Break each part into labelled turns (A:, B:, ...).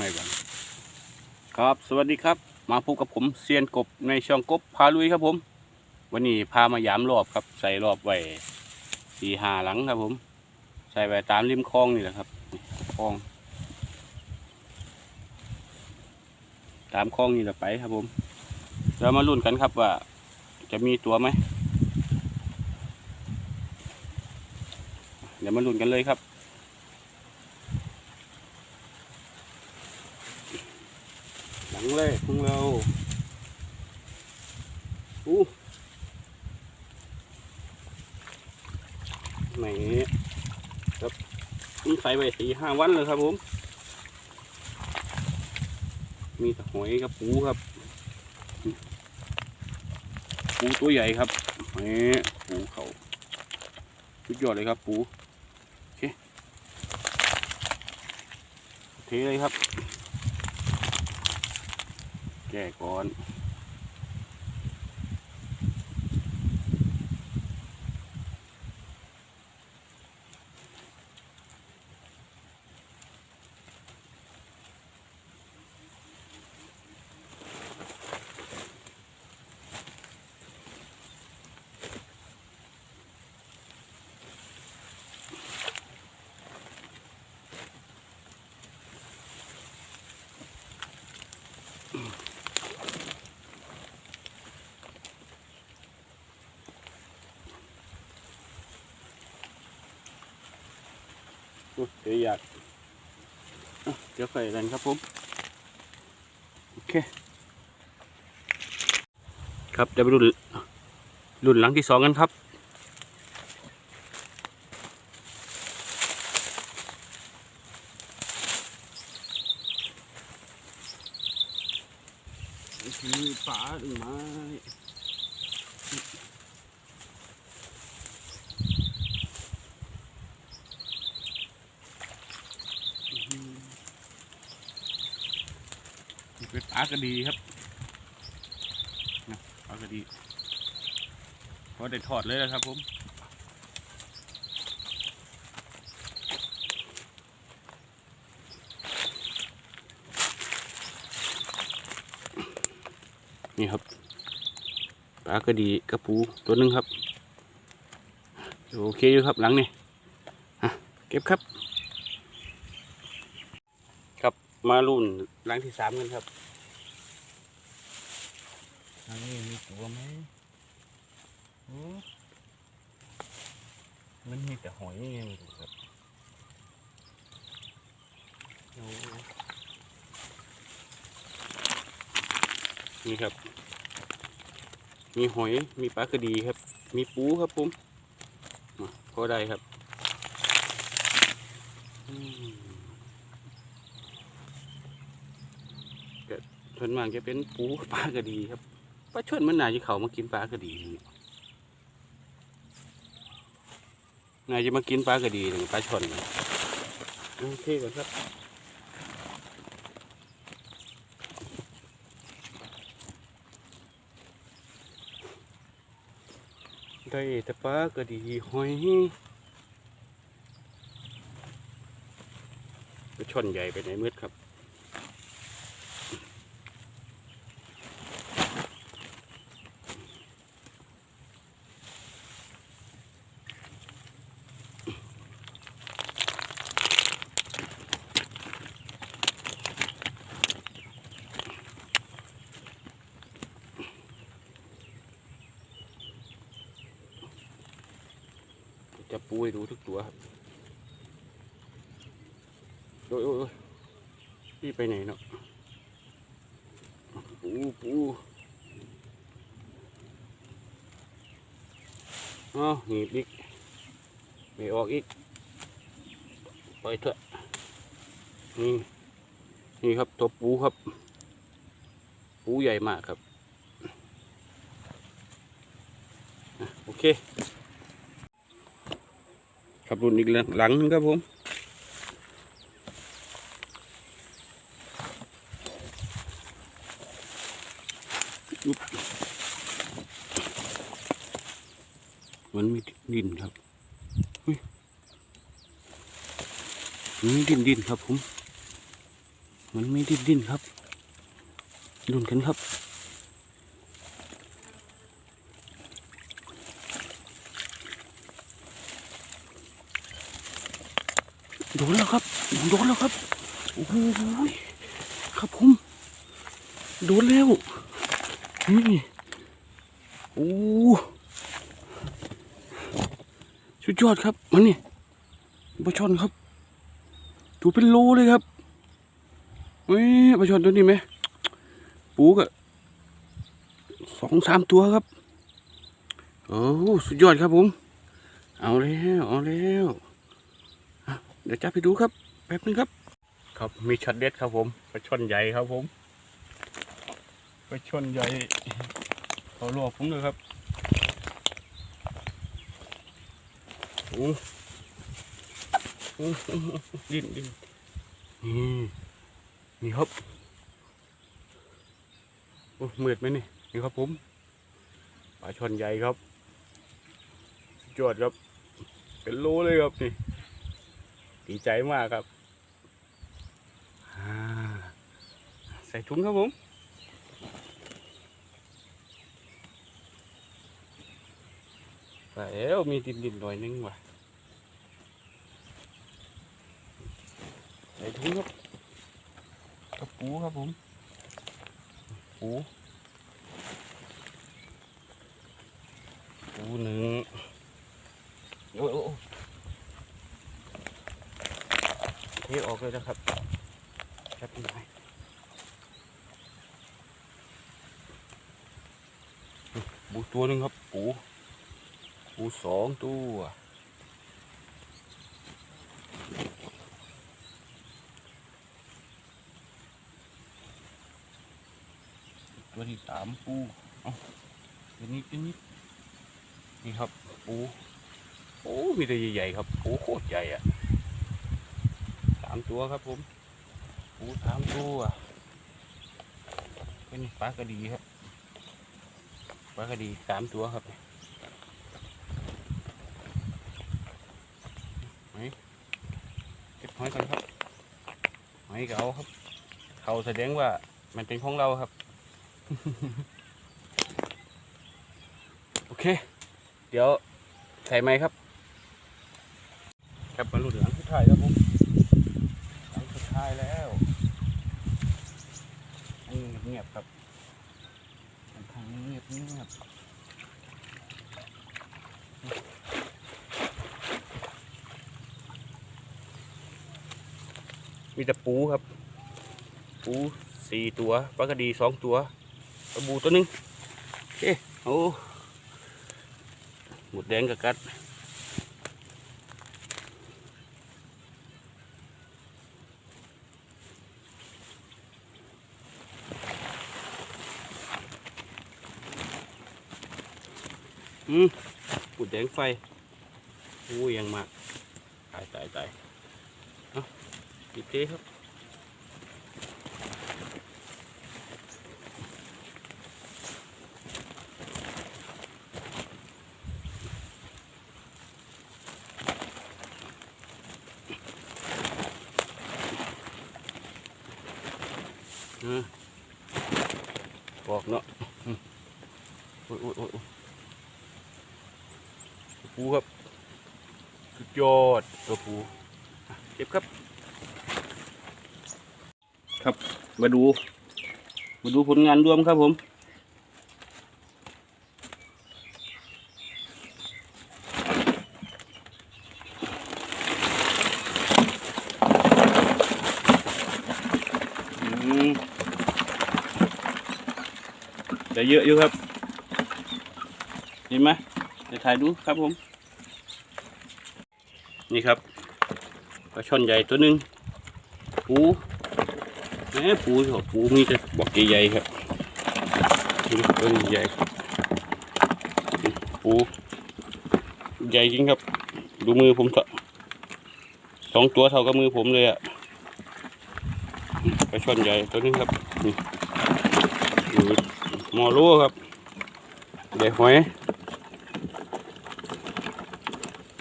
A: ม่บังครับสวัสดีครับ มาพบกับผมเซียนกบในช่องกบพาลุยครับผม วันนี้พามายามรอบครับ ใส่รอบไว้สี่หาหลังครับผม ใส่ไว้ตามริมคลองนี่แหละครับคลอง ตามคลองนี่แหละไปครับผมเรามาลุ้นกันครับว่า จะมีตัวไหมเดี๋ยวมาลุ้นกันเลยครับ หลัง แรกของเราอู้ไหนครับนี่ใส่ไปสี่ห้าวันเลยครับผม มีแต่หอยกับปูครับ ปูตัวใหญ่ครับแหมปูเขาสุดยอดเลยครับปูโอเคเทเลยครับ แก่ก่อน เดี๋ยวอยากเดี๋ยวใส่กันครับผม โอเค ครับเดี๋ยวไปรุ่นรุ่นหลังที่สองกันครับมีปลาหรือไม้ เป็นปลากระดีครับนะปลากระดีพอได้ทอดเลยนะครับผมนี่ครับปลากระดีกระปูตัวหนึ่งครับ โอเคอยู่ครับหลังนี่เก็บครับ ครับ มารุ่นหลังที่สามกันครับหลังนี้มีตัวไหมโอ้มันมีแต่หอยยังไงไม่รู้ครับโอ้นี่ครับ มีหอย มีปลากระดีครับ มีปูครับผมอะพอได้ครับ อืม ส่วนมากจะเป็นปูปลากระดีครับปลาช่อนมันน่าจะเขามากินปลากระดีนี่น่าจะมากินปลากระดีหรือปลาช่อนนี่โอเคก่อนครับได้แต่ปลากระดีหอยปลาช่อนใหญ่ไปไหนมืดครับ จะปูให้ดูทุกตัวครับโอ้ยโอ้ยพี่ไปไหนเนาะปูปูอ๋อหนีบอีกไม่ออกอีกไปเถอะนี่นี่ครับตัวปูครับ ปูใหญ่มากครับ โอเค ขับรุ่นอีกหลังหนึงครับผมมันมีดินครับมันมีดินดินครับผม มันม่ดิ้นดินครับดุนกันครับ ดนแล้วครับโดนแล้วครับโอ้โหครับผมโดนแล้วนี่โอ้สุดยอดครับมันนี่ปลาช่อนครับตัวเป็นโลเลยครับเฮ้ยปลาช่อนตัวนี้ไหมปูกะสองสามตัวครับโอ้สุดยอดครับผม เอาแล้ว เอาแล้ว เดี๋ยวจับไปดูครับแป๊บนึงครับ ครับมีช็อตเด็ดครับผมปลาช่อนใหญ่ครับผมปลาช่อนใหญ่เขาลวกผมเลยครับโอ้โอ้โอ้โอ้ดิ้นดิ้นนี่นี่ครับโอ้มืดไหมนี่นี่ครับผมปลาช่อนใหญ่ครับสุดยอดครับ เป็นโลเลยครับนี่ ดีใจมากครับใส่ถุงครับผมแต่เอวมีดินดินๆหน่อยนึงว่ะใส่ถุงครับกระปูครับผม ปูปูหนึ่งโอ้ยโอ้ยโอ้ยเท ออกเลยนะครับแป๊บหน่อยปูตัวหนึ่งครับปูปูสองตัวตัวที่สามปูเอ้าตัวนี้ตัวนี้นี่ครับปูโอ้มีตัวใหญ่ๆครับปูโคตรใหญ่อะามตัวครับผมปูสามตัวเป็นปลากระดีครับปลากระดีสามตัวครับไหนเก็บหอยกันครับหอยก็เอาครับ เขาแสดงว่ามันเป็นของเราครับ โอเค เดี๋ยวใส่ไหมครับ ครับมาลุ้นหลังสุดท้ายครับผมหลังสุดท้ายแล้วอันนี้เงียบครับอันทางเงียบเงียบมีแต่ปูครับ ปูสี่ตัวปลากระดีสองตัวปลาบูตัวหนึงโอเคโอ้หมดแดงกับกัด อืมปุดแดงไฟอู้ยังมากตายตายตายเอ้าปิดเต้ครับ เออบอกเนาะอืมโอ้ยโอ้ยโอ้ยโอ้ยตัว ปูครับสุดยอดตัวปูเก็บครับ ครับมาดู มาดูผลงานรวมครับผมอืมจะเยอะอยู่ครับ เห็นไหม ดี๋ยวถ่ายดูครับผม นี่ครับปลาช่อนใหญ่ตัวหนึ่งปูแหมปูเหรอปูมีแต่บอกใหญ่ๆครับนี่ตัวนี้ใหญ่ปูใหญ่จริงครับ ดูมือผมเถอะสองตัวเท่ากับมือผมเลยอะปลาช่อนใหญ่ตัวนี้ครับนี่มอรู้ครับเด็กหอย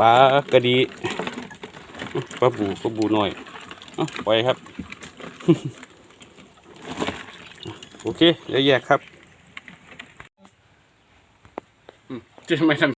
A: ปลากระดีปลาบูปลาบูหน่อยเอไปครับ โอเคเดี๋ยวแยกครับจะไม่ทำ